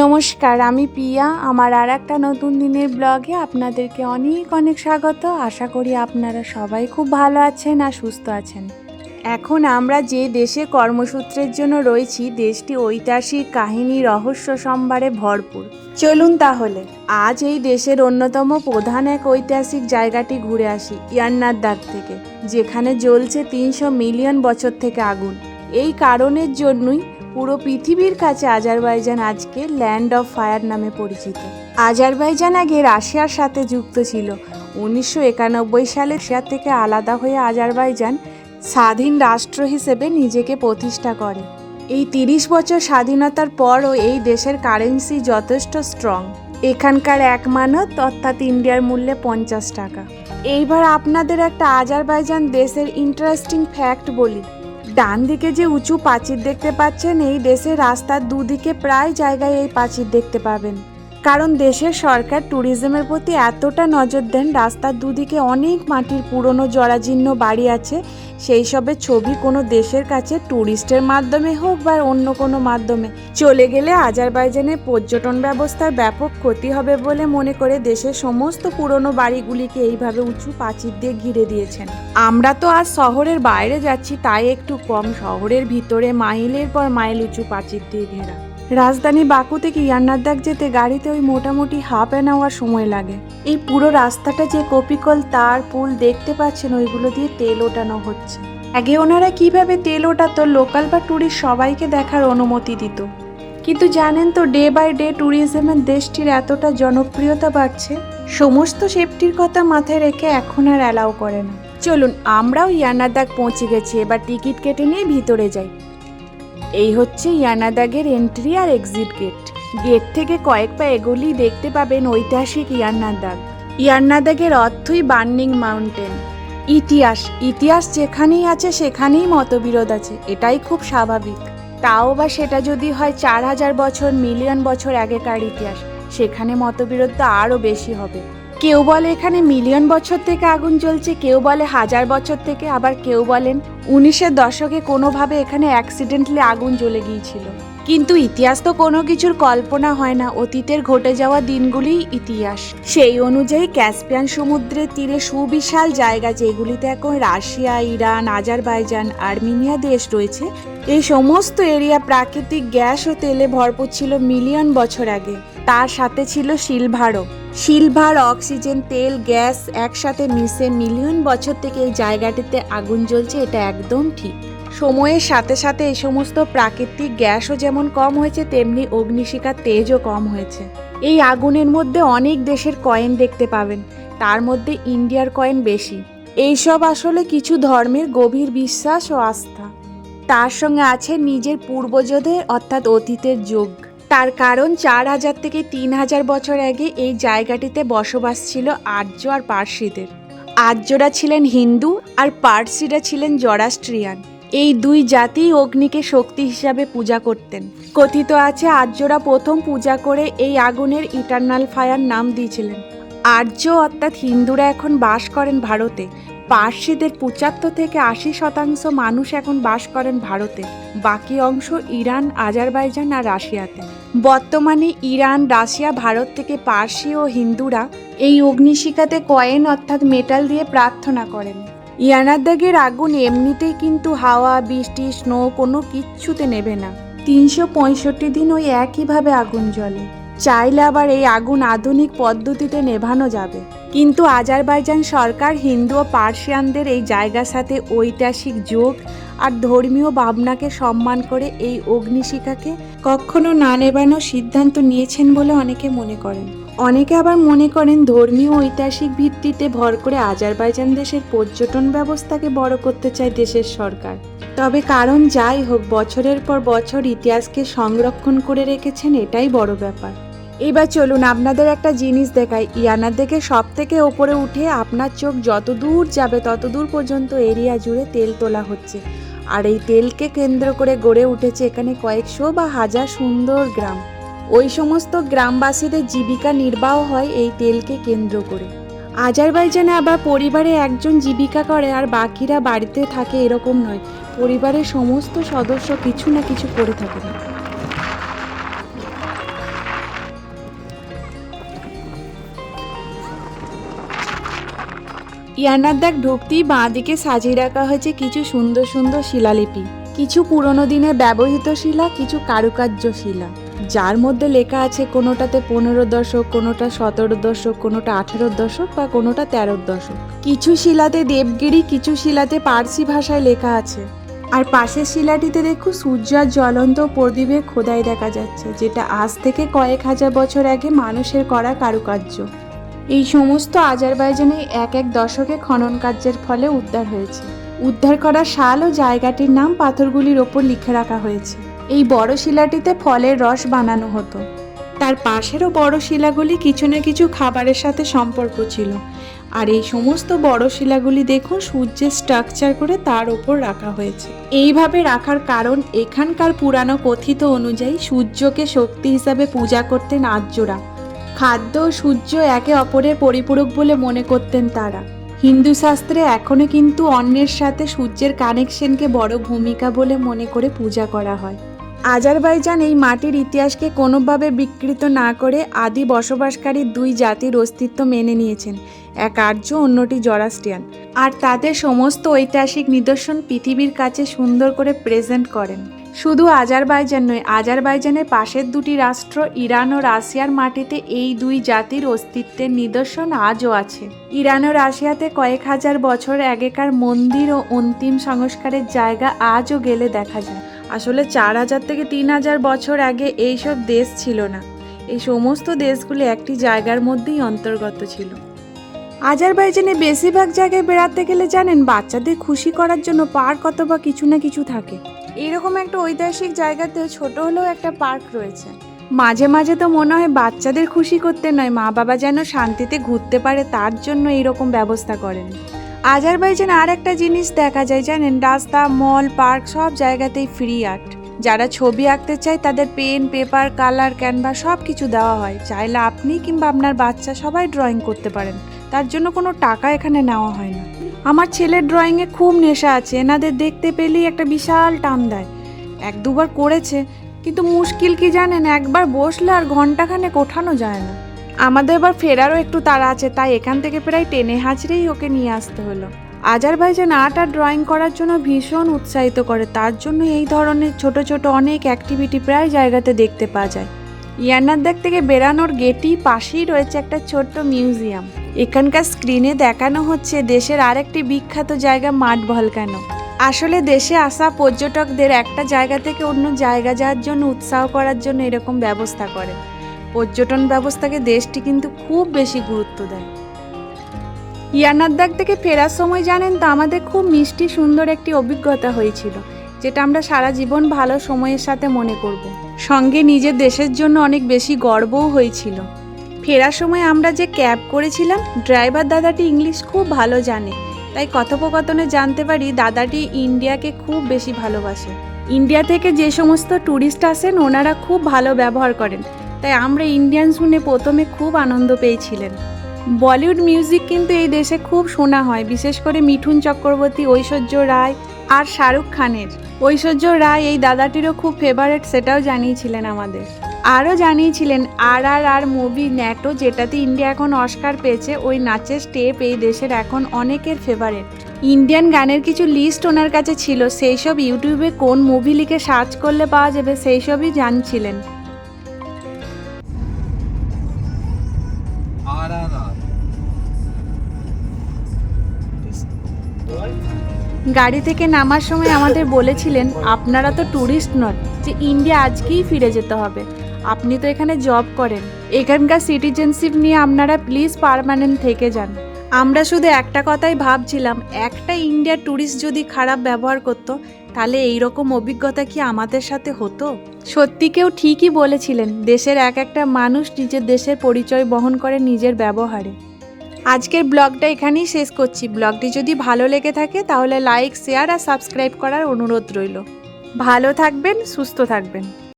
নমস্কার, আমি পিয়া আমার আর একটা নতুন দিনের ব্লগে আপনাদেরকে অনেক অনেক স্বাগত। আশা করি আপনারা সবাই খুব ভালো আছেন আর সুস্থ আছেন। এখন আমরা যে দেশে কর্মসূত্রের জন্য রয়েছি, দেশটি ঐতিহাসিক কাহিনী রহস্য সম্ভারে ভরপুর। চলুন তাহলে, আজ এই দেশের অন্যতম প্রধান এক ঐতিহাসিক জায়গাটি ঘুরে আসি ইয়ান্নার দাগ থেকে, যেখানে জ্বলছে তিনশো মিলিয়ন বছর থেকে আগুন। এই কারণের জন্যই পুরো পৃথিবীর কাছে আজারবাইজান আজকে ল্যান্ড অফ ফায়ার নামে পরিচিত। আজারবাইজান আগে রাশিয়ার সাথে যুক্ত ছিল। উনিশশো একানব্বই সালে রাশিয়া থেকে আলাদা হয়ে আজারবাইজান স্বাধীন রাষ্ট্র হিসেবে নিজেকে প্রতিষ্ঠা করে। এই তিরিশ বছর স্বাধীনতার পরও এই দেশের কারেন্সি যথেষ্ট স্ট্রং। এখানকার এক মানত অর্থাৎ ইন্ডিয়ার মূল্যে পঞ্চাশ টাকা। এইবার আপনাদের একটা আজারবাইজান দেশের ইন্টারেস্টিং ফ্যাক্ট বলি। ডান দিকে যে উঁচু প্রাচীর দেখতে পাচ্ছেন, এই দেশে রাস্তার দুদিকে প্রায় জায়গায় এই প্রাচীর দেখতে পাবেন। কারণ দেশের সরকার ট্যুরিজমের প্রতি এতটা নজর দেন, রাস্তার দুদিকে অনেক মাটির পুরনো জরাজীর্ণ বাড়ি আছে। সেই সবের ছবি কোনো দেশের কাছে ট্যুরিস্টের মাধ্যমে হোক বা অন্য কোনো মাধ্যমে। চলে গেলে আজারবাইজানের পর্যটন ব্যবস্থার ব্যাপক ক্ষতি হবে বলে মনে করে দেশের সমস্ত পুরনো বাড়িগুলিকে এইভাবে উঁচু প্রাচীর দিয়ে ঘিরে দিয়েছেন। আমরা তো আজ শহরের বাইরে যাচ্ছি, তাই একটু কম। শহরের ভিতরে মাইলের পর মাইল উঁচু প্রাচীর দিয়ে ঘেরা। রাজধানী বাকু থেকে ইয়ান্নারদাগ যেতে গাড়িতে ওই মোটামুটি হাফ অ্যান আওয়ার সময় লাগে। এই পুরো রাস্তাটা যে কপিকল, তার পুল দেখতে পাচ্ছেন, ওইগুলো দিয়ে তেল ওঠানো হচ্ছে। আগে ওনারা কীভাবে তেল ওঠাতো, লোকাল বা ট্যুরিস্ট সবাইকে দেখার অনুমতি দিত। কিন্তু জানেন তো ডে বাই ডে ট্যুরিজমের দেশটির এতটা জনপ্রিয়তা বাড়ছে, সমস্ত সেফটির কথা মাথায় রেখে এখন আর অ্যালাউ করে না। চলুন, আমরাও ইয়ানাদাগ পৌঁছে গেছি, এবার টিকিট কেটে নিয়ে ভিতরে যাই। এই হচ্ছে ইয়ানাদাগের এন্ট্রি আর এক্সিট গেট গেট থেকে কয়েক পা এগোলেই দেখতে পাবেন ঐতিহাসিক ইয়ান্নাদাগ ইয়ান্নাদাগের অর্থই বার্নিং মাউন্টেন। ইতিহাস ইতিহাস যেখানেই আছে, সেখানেই মতবিরোধ আছে। এটাই খুব স্বাভাবিক। তাও বা সেটা যদি হয় চার হাজার বছর মিলিয়ন বছর আগেকার ইতিহাস, সেখানে মতবিরোধ তো আরও বেশি হবে। কেউ বলে এখানে মিলিয়ন বছর থেকে আগুন জ্বলছে, কেউ বলে হাজার বছর থেকে, আবার কেউ বলেন উনিশের দশকে কোনোভাবে এখানে অ্যাক্সিডেন্টলি আগুন জ্বলে গিয়েছিল। কিন্তু ইতিহাস তো কোনো কিছুর কল্পনা হয় না, অতীতের ঘটে যাওয়া দিনগুলিই ইতিহাস। সেই অনুযায়ী ক্যাসপিয়ান সমুদ্রের তীরে সুবিশাল জায়গা, যেগুলিতে এখন রাশিয়া, ইরান, আজারবাইজান, আর্মেনিয়া দেশ রয়েছে, এই সমস্ত এরিয়া প্রাকৃতিক গ্যাস ও তেলে ভরপুর ছিল মিলিয়ন বছর আগে। তার সাথে ছিল সিলভারও সিলভার, অক্সিজেন, তেল, গ্যাস একসাথে মিশে মিলিয়ন বছর থেকে এই জায়গাটিতে আগুন জ্বলছে, এটা একদম ঠিক। সময়ের সাথে সাথে এই সমস্ত প্রাকৃতিক গ্যাসও যেমন কম হয়েছে, তেমনি অগ্নিশিখার তেজও কম হয়েছে। এই আগুনের মধ্যে অনেক দেশের কয়েন দেখতে পাবেন, তার মধ্যে ইন্ডিয়ার কয়েন বেশি। এইসব আসলে কিছু ধর্মের গভীর বিশ্বাস ও আস্থা। তার সঙ্গে আছে নিজের পূর্বজদের, অর্থাৎ অতীতের যোগ। তার কারণ চার হাজার থেকে তিন হাজার বছর আগে এই জায়গাটিতে বসবাস ছিল আর্য আর পার্সিদের। আর্যরা ছিলেন হিন্দু আর পার্সিরা ছিলেন জরাস্ট্রিয়ান। এই দুই জাতি অগ্নিকে শক্তি হিসাবে পূজা করতেন। কথিত আছে, আর্যরা প্রথম পূজা করে এই আগুনের ইটার্নাল ফায়ার নাম দিয়েছিলেন। আর্য অর্থাৎ হিন্দুরা এখন বাস করেন ভারতে। পার্সিদের পঁচাত্তর থেকে আশি শতাংশ মানুষ এখন বাস করেন ভারতে। বাকি অংশ ইরান, আজারবাইজান আর রাশিয়াতে। বর্তমানে ইরান, রাশিয়া, ভারত থেকে পার্সি ও হিন্দুরা এই অগ্নিশিখাতে কয়েন অর্থাৎ মেটাল দিয়ে প্রার্থনা করেন। ইয়ানাদাগের আগুন এমনিতেই কিন্তু হাওয়া, বৃষ্টি, স্নো কোনো কিচ্ছুতে নেবে না। তিনশো পঁয়ষট্টি দিন ওই একইভাবে আগুন জ্বলে। চাইলে আবার এই আগুন আধুনিক পদ্ধতিতে নেভানো যাবে। কিন্তু আজারবাইজান সরকার হিন্দু ও পার্সিয়ানদের এই জায়গার সাথে ঐতিহাসিক যোগ আর ধর্মীয় ভাবনাকে সম্মান করে এই অগ্নিশিখাকে কখনো না নেবানোর সিদ্ধান্ত নিয়েছেন বলে অনেকে মনে করেন। অনেকে আবার মনে করেন ধর্মীয় ঐতিহাসিক ভিত্তিতে ভর করে আজারবাইজান দেশের পর্যটন ব্যবস্থাকে বড় করতে চায় দেশের সরকার। তবে কারণ যাই হোক, বছরের পর বছর ইতিহাসকে সংরক্ষণ করে রেখেছেন এটাই বড় ব্যাপার। এবার চলুন আপনাদের একটা জিনিস দেখাই। ইয়ানার দেখে সব থেকে ওপরে উঠে আপনার চোখ যত দূর যাবে তত দূর পর্যন্ত এরিয়া জুড়ে তেল তোলা হচ্ছে। আর এই তেলকে কেন্দ্র করে গড়ে উঠেছে এখানে কয়েকশো বা হাজার সুন্দর গ্রাম। ওই সমস্ত গ্রামবাসীদের জীবিকা নির্বাহ হয় এই তেলকে কেন্দ্র করে। আজারবাইজানে আবার পরিবারে একজন জীবিকা করে আর বাকিরা বাড়িতে থাকে এরকম নয়। পরিবারের সমস্ত সদস্য কিছু না কিছু করে থাকে ইয়ানার দেখ ঢুকতেই বাঁ দিকে সাজিয়ে রাখা হয়েছে কিছু সুন্দর সুন্দর শিলালিপি, কিছু পুরনো দিনের ব্যবহৃত শিলা, কিছু কারুকার্য শিলা। যার মধ্যে লেখা আছে কোনোটাতে পনেরো দশক, কোনোটা সতেরো দশক, কোনোটা আঠেরো দশক বা কোনোটা তেরো দশক। কিছু শিলাতে দেবগিরি, কিছু শিলাতে পার্সি ভাষায় লেখা আছে। আর পাশের শিলাটিতে দেখো সূর্য আর জ্বলন্ত প্রদীপের খোদাই দেখা যাচ্ছে, যেটা আজ থেকে কয়েক হাজার বছর আগে মানুষের করা কারুকার্য। এই সমস্ত আজারবাইজানে এক এক দশকে খনন কার্যের ফলে উদ্ধার হয়েছে। উদ্ধার করা শাল ও জায়গাটির নাম পাথরগুলির ওপর লিখে রাখা হয়েছে। এই বড় শিলাটিতে ফলের রস বানানো হতো। তার পাশেরও বড় শিলাগুলি কিছু না কিছু খাবারের সাথে সম্পর্ক ছিল। আর এই সমস্ত বড় শিলাগুলি দেখুন সূর্যের স্ট্রাকচার করে তার ওপর রাখা হয়েছে। এইভাবে রাখার কারণ এখানকার পুরানো কথিত অনুযায়ী সূর্যকে শক্তি হিসাবে পূজা করতেন আর্যরা। খাদ্য সূর্য একে অপরের পরিপূরক বলে মনে করতেন তারা। হিন্দু শাস্ত্রে এখনও কিন্তু অন্যের সাথে সূর্যের কানেকশনকে বড় ভূমিকা বলে মনে করে পূজা করা হয়। আজারবাইজান এই মাটির ইতিহাসকে কোনোভাবে বিকৃত না করে আদি বসবাসকারী দুই জাতির অস্তিত্ব মেনে নিয়েছেন, এক আর্য, অন্যটি জরাস্টিয়ান আর তাদের সমস্ত ঐতিহাসিক নিদর্শন পৃথিবীর কাছে সুন্দর করে প্রেজেন্ট করেন। শুধু আজারবাইজান নয় আজারবাইজানের পাশের দুটি রাষ্ট্র, ইরান ও রাশিয়ার মাটিতে এই দুই জাতির অস্তিত্বের নিদর্শন আজও আছে। ইরান ও রাশিয়াতে কয়েক হাজার বছর আগেকার মন্দির ও অন্তিম সংস্কারের জায়গা আজও গেলে দেখা যায়। আসলে চার হাজার থেকে তিন হাজার বছর আগে এইসব দেশ ছিল না। এই সমস্ত দেশগুলি একটি জায়গার মধ্যেই অন্তর্গত ছিল। আজারবাইজানে বেশিরভাগ জায়গায় বেড়াতে গেলে জানেন, বাচ্চাদের খুশি করার জন্য পার্ক অথবা কিছু না কিছু থাকে। এরকম একটা ঐতিহাসিক জায়গাতে ছোট হলেও একটা পার্ক রয়েছে। মাঝে মাঝে তো মনে হয় বাচ্চাদের খুশি করতে নয়, মা বাবা যেন শান্তিতে ঘুরতে পারে তার জন্য এইরকম ব্যবস্থা করেন। আজারবাইজান আর একটা জিনিস দেখা যায়, জানেন? রাস্তা, মল, পার্ক সব জায়গাতেই ফ্রি আর্ট। যারা ছবি আঁকতে চায় তাদের পেন, পেপার, কালার ক্যানভাস সব কিছু দেওয়া হয়। চাইলে আপনি কিংবা আপনার বাচ্চা সবাই ড্রয়িং করতে পারেন। তার জন্য কোনো টাকা এখানে নেওয়া হয় না। আমার ছেলের ড্রয়িংয়ে খুব নেশা আছে। এনাদের দেখতে পেলেই একটা বিশাল টান দেয়। এক দুবার করেছে, কিন্তু মুশকিল কি জানেন? একবার বসলে আর ঘন্টাখানেক ওঠানো যায় না। আমাদের এবার ফেরারও একটু তাড়া আছে, তাই এখান থেকে প্রায় টেনে হাঁচড়েই ওকে নিয়ে আসতে হলো। আজারবাইজান আর্ট আর ড্রয়িং করার জন্য ভীষণ উৎসাহিত করে। তার জন্য এই ধরনের ছোট ছোট অনেক অ্যাক্টিভিটি প্রায় জায়গাতে দেখতে পাওয়া যায়। ইয়ান্নার দেখ থেকে বেরানোর গেটই পাশেই রয়েছে একটা ছোট্ট মিউজিয়াম এখানকার স্ক্রিনে দেখানো হচ্ছে দেশের আরেকটি বিখ্যাত জায়গা মাঠ ভলকানো। আসলে দেশে আসা পর্যটকদের একটা জায়গা থেকে অন্য জায়গা যাওয়ার জন্য, উৎসাহ করার জন্য এরকম ব্যবস্থা করে। পর্যটন ব্যবস্থাকে দেশটি কিন্তু খুব বেশি গুরুত্ব দেয়। ইয়ানাদ্দাক থেকে ফেরার সময় জানেন তো, আমাদের খুব মিষ্টি, সুন্দর একটি অভিজ্ঞতা হয়েছিল, যেটা আমরা সারা জীবন ভালো সময়ের সাথে মনে করব। সঙ্গে নিজের দেশের জন্য অনেক বেশি গর্বও হয়েছিল। ফেরার সময় আমরা যে ক্যাব করেছিলাম, ড্রাইভার দাদাটি ইংলিশ খুব ভালো জানে। তাই কথোপকথনে জানতে পারি দাদাটি ইন্ডিয়াকে খুব বেশি ভালোবাসে। ইন্ডিয়া থেকে যে সমস্ত ট্যুরিস্ট আসেন, ওনারা খুব ভালো ব্যবহার করেন। তাই আমরা ইন্ডিয়ান শুনে প্রথমে খুব আনন্দ পেয়েছিলেন। বলিউড মিউজিক কিন্তু এই দেশে খুব শোনা হয়, বিশেষ করে মিঠুন চক্রবর্তী, ঐশ্বর্য রায় আর শাহরুখ খানের। ঐশ্বর্য রায় এই দাদাটিরও খুব ফেভারেট সেটাও জানিয়েছিলেন আমাদের। আরও জানিয়েছিলেন R R R movie Naatu যেটাতে ইন্ডিয়া এখন অস্কার পেয়েছে ওই নাচের স্টেপ এই দেশের এখন অনেকের ফেভারেট ইন্ডিয়ান গানের কিছু লিস্ট ওনার কাছে ছিল সেই সব ইউটিউবে কোন মুভি লিখে সার্চ করলে পাওয়া যাবে সেই সবই জানছিলেন। গাড়ি থেকে নামার সময় আমাদের বলেছিলেন আপনারা তো ট্যুরিস্ট নন যে ইন্ডিয়া আজকেই ফিরে যেতে হবে। আপনি তো এখানে জব করেন। এখানকার সিটিজেনশিপ নিয়ে আপনারা প্লিজ পারমানেন্ট থেকে যান। আমরা শুধু একটা কথাই ভাবছিলাম, একটা ইন্ডিয়ার ট্যুরিস্ট যদি খারাপ ব্যবহার করতো, তাহলে এই রকম অভিজ্ঞতা কি আমাদের সাথে হতো? সত্যি কেউ ঠিকই বলেছিলেন, দেশের এক একটা মানুষ নিজের দেশের পরিচয় বহন করে নিজের ব্যবহারে। আজকের ব্লগটা এখানেই শেষ করছি। ব্লগটি যদি ভালো লেগে থাকে, তাহলে লাইক শেয়ার আর সাবস্ক্রাইব করার অনুরোধ রইল। ভালো থাকবেন, সুস্থ থাকবেন।